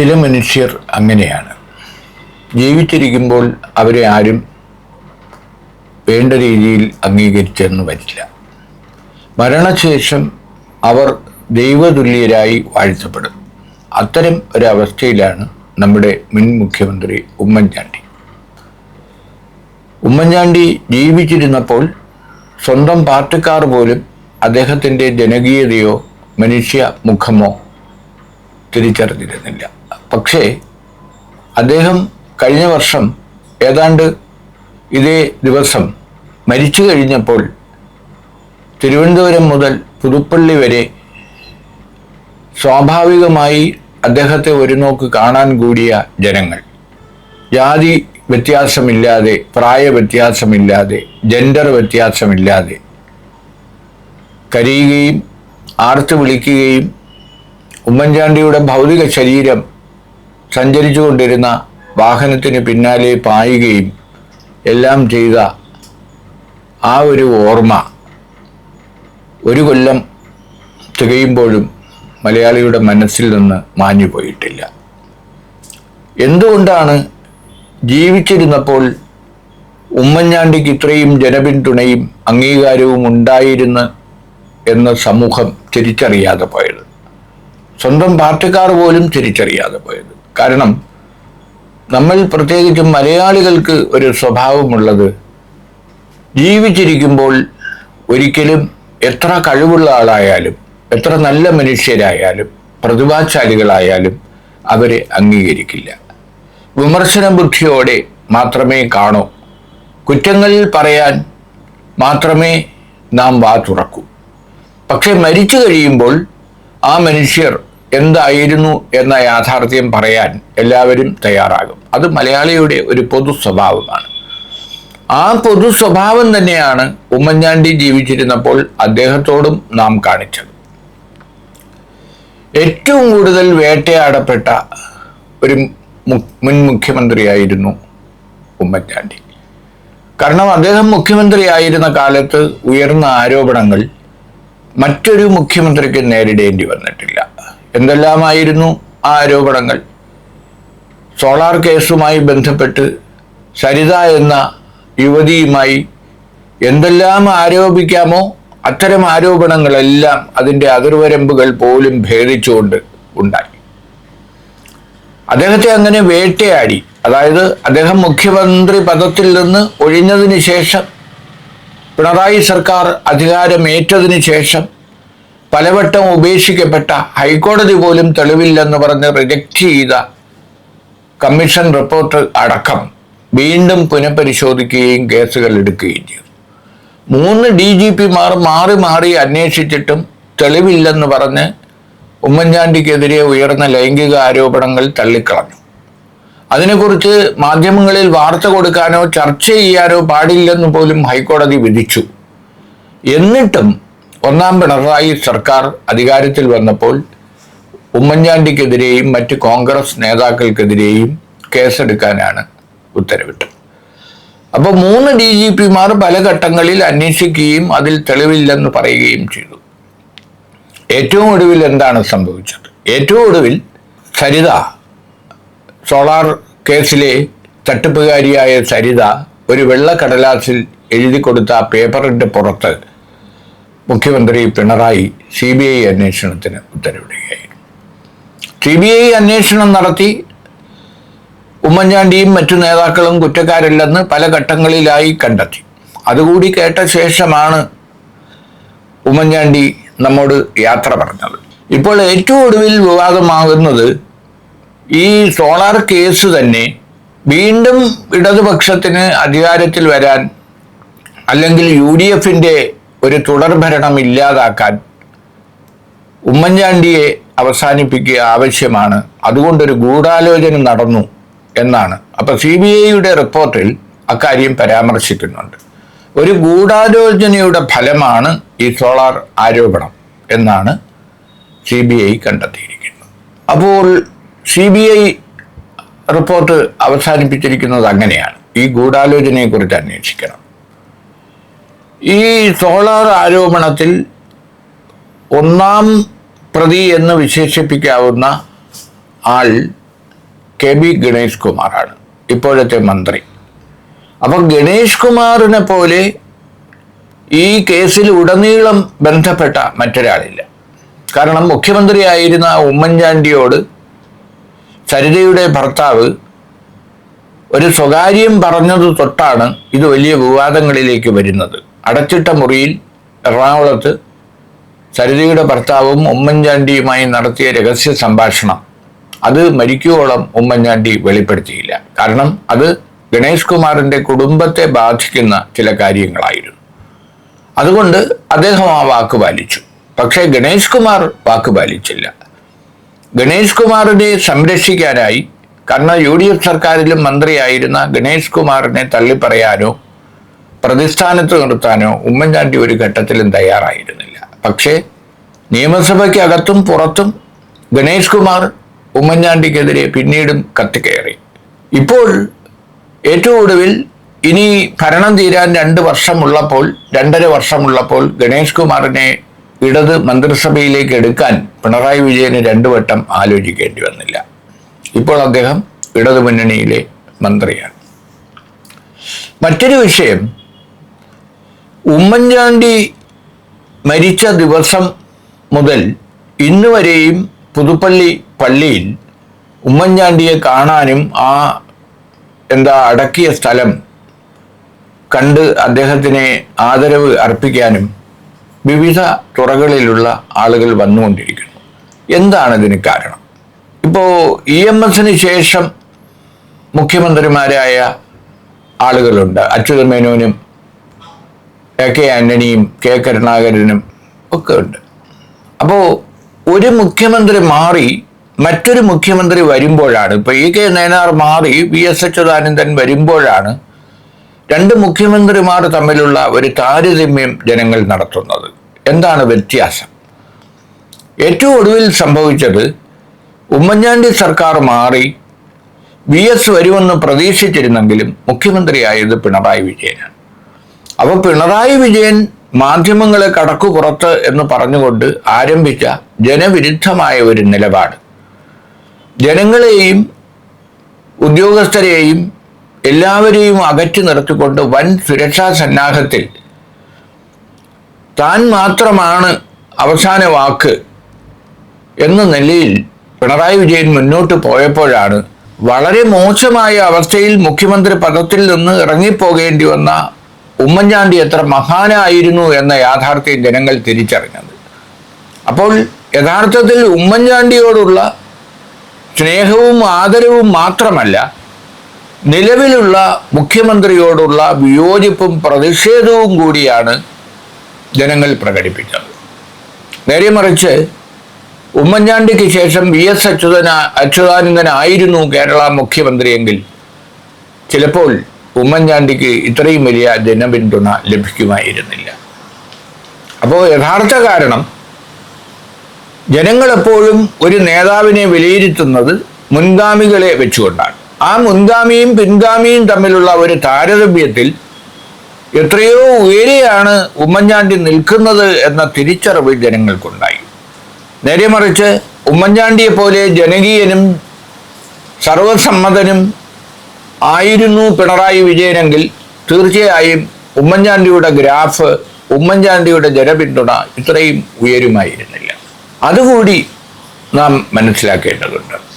ചില മനുഷ്യർ അങ്ങനെയാണ്. ജീവിച്ചിരിക്കുമ്പോൾ അവരെ ആരും വേണ്ട രീതിയിൽ അംഗീകരിച്ചെന്ന് വരില്ല. മരണശേഷം അവർ ദൈവതുല്യരായി വാഴ്ത്തപ്പെടും. അത്തരം ഒരവസ്ഥയിലാണ് നമ്മുടെ മുൻ മുഖ്യമന്ത്രി ഉമ്മൻചാണ്ടി. ഉമ്മൻചാണ്ടി ജീവിച്ചിരുന്നപ്പോൾ സ്വന്തം പാർട്ടിക്കാർ പോലും അദ്ദേഹത്തിന്റെ ജനകീയതയോ മനുഷ്യ മുഖമോ തിരിച്ചറിഞ്ഞിരുന്നില്ല. പക്ഷേ അദ്ദേഹം കഴിഞ്ഞ വർഷം ഏതാണ്ട് ഇതേ ദിവസം മരിച്ചു കഴിഞ്ഞപ്പോൾ തിരുവനന്തപുരം മുതൽ പുതുപ്പള്ളി വരെ സ്വാഭാവികമായി അദ്ദേഹത്തെ ഒരു നോക്ക് കാണാൻ കൂടിയ ജനങ്ങൾ. ജാതി വ്യത്യാസമില്ലാതെ പ്രായ വ്യത്യാസമില്ലാതെ ജെൻഡർ വ്യത്യാസമില്ലാതെ കരയുകയും ആർത്തു വിളിക്കുകയും ഉമ്മൻചാണ്ടിയുടെ ഭൗതിക ശരീരം സഞ്ചരിച്ചു കൊണ്ടിരുന്ന വാഹനത്തിന് പിന്നാലെ പായുകയും എല്ലാം ചെയ്ത ആ ഒരു ഓർമ്മ ഒരു കൊല്ലം തികയുമ്പോഴും മലയാളിയുടെ മനസ്സിൽ നിന്ന് മാഞ്ഞു പോയിട്ടില്ല എന്തുകൊണ്ടാണ് ജീവിച്ചിരുന്നപ്പോൾ ഉമ്മൻചാണ്ടിക്ക് ഇത്രയും ജനപിന്തുണയും അംഗീകാരവും ഉണ്ടായിരുന്ന എന്ന സമൂഹം തിരിച്ചറിയാതെ പോയത്? സ്വന്തം പാർട്ടിക്കാർ പോലും തിരിച്ചറിയാതെ പോയത്? കാരണം നമ്മൾ പ്രത്യേകിച്ചും മലയാളികൾക്ക് ഒരു സ്വഭാവമുള്ളത് ജീവിച്ചിരിക്കുമ്പോൾ ഒരിക്കലും എത്ര കഴിവുള്ള ആളായാലും എത്ര നല്ല മനുഷ്യരായാലും പ്രതിഭാശാലികളായാലും അവരെ അംഗീകരിക്കില്ല. വിമർശന ബുദ്ധിയോടെ മാത്രമേ കാണൂ. കുറ്റങ്ങളിൽ പറയാൻ മാത്രമേ നാം വാ തുറക്കൂ പക്ഷെ മരിച്ചു കഴിയുമ്പോൾ ആ മനുഷ്യർ എന്തായിരുന്നു എന്ന യാഥാർത്ഥ്യം പറയാൻ എല്ലാവരും തയ്യാറാകും. അത് മലയാളിയുടെ ഒരു പൊതു സ്വഭാവമാണ്. ആ പൊതു സ്വഭാവം തന്നെയാണ് ഉമ്മൻചാണ്ടി ജീവിച്ചിരുന്നപ്പോൾ അദ്ദേഹത്തോടും നാം കാണിച്ചത്. ഏറ്റവും കൂടുതൽ വേട്ടയാടപ്പെട്ട ഒരു മുൻ മുഖ്യമന്ത്രിയായിരുന്നു ഉമ്മൻചാണ്ടി. കാരണം അദ്ദേഹം മുഖ്യമന്ത്രിയായിരുന്ന കാലത്ത് ഉയർന്ന ആരോപണങ്ങൾ മറ്റൊരു മുഖ്യമന്ത്രിക്ക് നേരിടേണ്ടി വന്നിട്ടില്ല. എന്തെല്ലാമായിരുന്നു ആ ആരോപണങ്ങൾ? സോളാർ കേസുമായി ബന്ധപ്പെട്ട് സരിത എന്ന യുവതിയുമായി എന്തെല്ലാം ആരോപിക്കാമോ അത്തരം ആരോപണങ്ങളെല്ലാം അതിന്റെ അതിർവരമ്പുകൾ പോലും ഭേദിച്ചുകൊണ്ട് ഉണ്ടായി. അദ്ദേഹത്തെ അങ്ങനെ വേട്ടയാടി. അതായത് അദ്ദേഹം മുഖ്യമന്ത്രി പദത്തിൽ നിന്ന് ഒഴിഞ്ഞതിന് ശേഷം പിണറായി സർക്കാർ അധികാരമേറ്റതിന് ശേഷം പലവട്ടം ഉപേക്ഷിക്കപ്പെട്ട ഹൈക്കോടതി പോലും തെളിവില്ലെന്ന് പറഞ്ഞ് റിജക്റ്റ് ചെയ്ത കമ്മീഷൻ റിപ്പോർട്ട് അടക്കം വീണ്ടും പുനഃപരിശോധിക്കുകയും കേസുകൾ എടുക്കുകയും ചെയ്തു. മൂന്ന് ഡി ജി പിമാർ മാറി മാറി അന്വേഷിച്ചിട്ടും തെളിവില്ലെന്ന് പറഞ്ഞ് ഉമ്മൻചാണ്ടിക്കെതിരെ ഉയർന്ന ലൈംഗിക ആരോപണങ്ങൾ തള്ളിക്കളഞ്ഞു. അതിനെക്കുറിച്ച് മാധ്യമങ്ങളിൽ വാർത്ത കൊടുക്കാനോ ചർച്ച ചെയ്യാനോ പാടില്ലെന്ന് പോലും ഹൈക്കോടതി വിധിച്ചു. എന്നിട്ടും ഒന്നാം പിണറായി സർക്കാർ അധികാരത്തിൽ വന്നപ്പോൾ ഉമ്മൻചാണ്ടിക്കെതിരെയും മറ്റ് കോൺഗ്രസ് നേതാക്കൾക്കെതിരെയും കേസെടുക്കാനാണ് ഉത്തരവിട്ടത്. അപ്പോൾ മൂന്ന് ഡി ജി പിമാർ പല ഘട്ടങ്ങളിൽ അന്വേഷിക്കുകയും അതിൽ തെളിവില്ലെന്ന് പറയുകയും ചെയ്തു. ഏറ്റവും ഒടുവിൽ എന്താണ് സംഭവിച്ചത്? ഏറ്റവും ഒടുവിൽ സരിത സോളാർ കേസിലെ തട്ടിപ്പുകാരിയായ സരിത ഒരു വെള്ളക്കടലാസിൽ എഴുതി കൊടുത്ത പേപ്പറിന്റെ പുറത്ത് മുഖ്യമന്ത്രി പിണറായി സി ബി ഐ അന്വേഷണത്തിന് ഉത്തരവിടുകയായിരുന്നു സി ബി ഐ അന്വേഷണം നടത്തി ഉമ്മൻചാണ്ടിയും മറ്റു നേതാക്കളും കുറ്റക്കാരല്ലെന്ന് പല ഘട്ടങ്ങളിലായി കണ്ടെത്തി. അതുകൂടി കേട്ട ശേഷമാണ് ഉമ്മൻചാണ്ടി നമ്മോട് യാത്ര പറഞ്ഞത്. ഇപ്പോൾ ഏറ്റവും ഒടുവിൽ വിവാദമാകുന്നത് ഈ സോളാർ കേസ് തന്നെ വീണ്ടും ഇടതുപക്ഷത്തിന് അധികാരത്തിൽ വരാൻ അല്ലെങ്കിൽ യു ഡി എഫിന്റെ ഒരു തുടർഭരണം ഇല്ലാതാക്കാൻ ഉമ്മൻചാണ്ടിയെ അവസാനിപ്പിക്കുക ആവശ്യമാണ്. അതുകൊണ്ടൊരു ഗൂഢാലോചന നടന്നു എന്നാണ്. അപ്പൊ സി ബി ഐയുടെ റിപ്പോർട്ടിൽ അക്കാര്യം പരാമർശിക്കുന്നുണ്ട്. ഒരു ഗൂഢാലോചനയുടെ ഫലമാണ് ഈ സോളാർ ആരോപണം എന്നാണ് സി ബി ഐ കണ്ടെത്തിയിരിക്കുന്നത്. അപ്പോൾ സി ബി ഐ റിപ്പോർട്ട് അവസാനിപ്പിച്ചിരിക്കുന്നത് അങ്ങനെയാണ്. ഈ ഗൂഢാലോചനയെക്കുറിച്ച് അന്വേഷിക്കണം. ഈ സോളാർ ആരോപണത്തിൽ ഒന്നാം പ്രതി എന്ന് വിശേഷിപ്പിക്കാവുന്ന ആൾ കെ ബി ഗണേഷ് കുമാറാണ് ഇപ്പോഴത്തെ മന്ത്രി. അപ്പം ഗണേഷ് കുമാറിനെ പോലെ ഈ കേസിൽ ഉടനീളം ബന്ധപ്പെട്ട മറ്റൊരാളില്ല. കാരണം മുഖ്യമന്ത്രിയായിരുന്ന ഉമ്മൻചാണ്ടിയോട് സരിതയുടെ ഭർത്താവ് ഒരു സ്വകാര്യം പറഞ്ഞത് തൊട്ടാണ് ഇത് വലിയ വിവാദങ്ങളിലേക്ക് വരുന്നത്. അടച്ചിട്ട മുറിയിൽ എറണാകുളത്ത് സരിതയുടെ ഭർത്താവും ഉമ്മൻചാണ്ടിയുമായി നടത്തിയ രഹസ്യ സംഭാഷണം. അത് മരിക്കുവോളം ഉമ്മൻചാണ്ടി വെളിപ്പെടുത്തിയില്ല. കാരണം അത് ഗണേഷ് കുമാറിന്റെ കുടുംബത്തെ ബാധിക്കുന്ന ചില കാര്യങ്ങളായിരുന്നു. അതുകൊണ്ട് അദ്ദേഹം ആ വാക്ക് പാലിച്ചു. പക്ഷേ ഗണേഷ് കുമാർ വാക്ക് പാലിച്ചില്ല. ഗണേഷ് കുമാറിനെ സംരക്ഷിക്കാനായി കാരണം യു ഡി എഫ് സർക്കാരിലും മന്ത്രിയായിരുന്ന ഗണേഷ് കുമാറിനെ തള്ളിപ്പറയാനോ പ്രതിസ്ഥാനത്ത് നിർത്താനോ ഉമ്മൻചാണ്ടി ഒരു ഘട്ടത്തിലും തയ്യാറായിരുന്നില്ല. പക്ഷേ നിയമസഭയ്ക്കകത്തും പുറത്തും ഗണേഷ് കുമാർ ഉമ്മൻചാണ്ടിക്കെതിരെ പിന്നീടും കത്തിക്കയറി ഇപ്പോൾ ഏറ്റവും ഒടുവിൽ ഇനി ഭരണം തീരാൻ രണ്ട് വർഷമുള്ളപ്പോൾ രണ്ടര വർഷമുള്ളപ്പോൾ ഗണേഷ് കുമാറിനെ ഇടത് മന്ത്രിസഭയിലേക്ക് എടുക്കാൻ പിണറായി വിജയന് രണ്ടു വട്ടം ആലോചിക്കേണ്ടി വന്നില്ല. ഇപ്പോൾ അദ്ദേഹം ഇടതു മുന്നണിയിലെ മന്ത്രിയാണ്. മറ്റൊരു വിഷയം ഉമ്മൻചാണ്ടി മരിച്ച ദിവസം മുതൽ ഇന്ന് വരെയും പുതുപ്പള്ളി പള്ളിയിൽ ഉമ്മൻചാണ്ടിയെ കാണാനും ആ എന്താ അടക്കിയ സ്ഥലം കണ്ട് അദ്ദേഹത്തിനെ ആദരവ് അർപ്പിക്കാനും വിവിധ തുറകളിലുള്ള ആളുകൾ വന്നുകൊണ്ടിരിക്കുന്നു. എന്താണ് ഇതിന് കാരണം? ഇപ്പോൾ ഇ എം എസിന് ശേഷം മുഖ്യമന്ത്രിമാരായ ആളുകളുണ്ട്. അച്യുത മേനോനും എ കെ ആന്റണിയും കെ കരുണാകരനും ഒക്കെ ഉണ്ട്. അപ്പോൾ ഒരു മുഖ്യമന്ത്രി മാറി മറ്റൊരു മുഖ്യമന്ത്രി വരുമ്പോഴാണ് ഇപ്പോൾ ഇ കെ നയനാർ മാറി വി എസ് അച്യുതാനന്ദൻ വരുമ്പോഴാണ് രണ്ട് മുഖ്യമന്ത്രിമാർ തമ്മിലുള്ള ഒരു താരതമ്യം ജനങ്ങൾ നടത്തുന്നത്. എന്താണ് വ്യത്യാസം? ഏറ്റവും ഒടുവിൽ സംഭവിച്ചത് ഉമ്മൻചാണ്ടി സർക്കാർ മാറി വി എസ് വരുമെന്ന് പ്രതീക്ഷിച്ചിരുന്നെങ്കിലും മുഖ്യമന്ത്രിയായത് പിണറായി വിജയനാണ്. അപ്പോൾ പിണറായി വിജയൻ മാധ്യമങ്ങളെ കടക്കു പുറത്ത് എന്ന് പറഞ്ഞുകൊണ്ട് ആരംഭിച്ച ജനവിരുദ്ധമായ ഒരു നിലപാട്. ജനങ്ങളെയും ഉദ്യോഗസ്ഥരെയും എല്ലാവരെയും അകറ്റി നിർത്തിക്കൊണ്ട് വൻ സുരക്ഷാ സന്നാഹത്തിൽ താൻ മാത്രമാണ് അവസാന വാക്ക് എന്ന നിലയിൽ പിണറായി വിജയൻ മുന്നോട്ട് പോയപ്പോഴാണ് വളരെ മോശമായ അവസ്ഥയിൽ മുഖ്യമന്ത്രി പദത്തിൽ നിന്ന് ഇറങ്ങിപ്പോകേണ്ടി വന്ന ഉമ്മൻചാണ്ടി എത്ര മഹാനായിരുന്നു എന്ന യാഥാർത്ഥ്യം ജനങ്ങൾ തിരിച്ചറിഞ്ഞത്. അപ്പോൾ യഥാർത്ഥത്തിൽ ഉമ്മൻചാണ്ടിയോടുള്ള സ്നേഹവും ആദരവും മാത്രമല്ല നിലവിലുള്ള മുഖ്യമന്ത്രിയോടുള്ള വിയോജിപ്പും പ്രതിഷേധവും കൂടിയാണ് ജനങ്ങൾ പ്രകടിപ്പിച്ചത്. നേരെ മറിച്ച് ഉമ്മൻചാണ്ടിക്ക് ശേഷം വി എസ് അച്യുതന അച്യുതാനന്ദനായിരുന്നു കേരള മുഖ്യമന്ത്രിയെങ്കിൽ ചിലപ്പോൾ ഉമ്മൻചാണ്ടിക്ക് ഇത്രയും വലിയ ജനപിന്തുണ ലഭിക്കുമായിരുന്നില്ല. അപ്പോൾ യഥാർത്ഥ കാരണം ജനങ്ങളെപ്പോഴും ഒരു നേതാവിനെ വിലയിരുത്തുന്നത് മുൻഗാമികളെ വെച്ചുകൊണ്ടാണ്. ആ മുൻഗാമിയും പിൻഗാമിയും തമ്മിലുള്ള ഒരു താരതമ്യത്തിൽ എത്രയോ ഉയരെയാണ് ഉമ്മൻചാണ്ടി നിൽക്കുന്നത് എന്ന തിരിച്ചറിവ് ജനങ്ങൾക്കുണ്ടായി. നേരെ മറിച്ച് ഉമ്മൻചാണ്ടിയെപ്പോലെ ജനകീയനും സർവസമ്മതനും ആയിരുന്നു പിണറായി വിജയനെങ്കിൽ തീർച്ചയായും ഉമ്മൻചാണ്ടിയുടെ ഗ്രാഫ് ഉമ്മൻചാണ്ടിയുടെ ജനപിന്തുണ ഇത്രയും ഉയരുമായിരുന്നില്ല. അതുകൂടി നാം മനസ്സിലാക്കേണ്ടതുണ്ട്.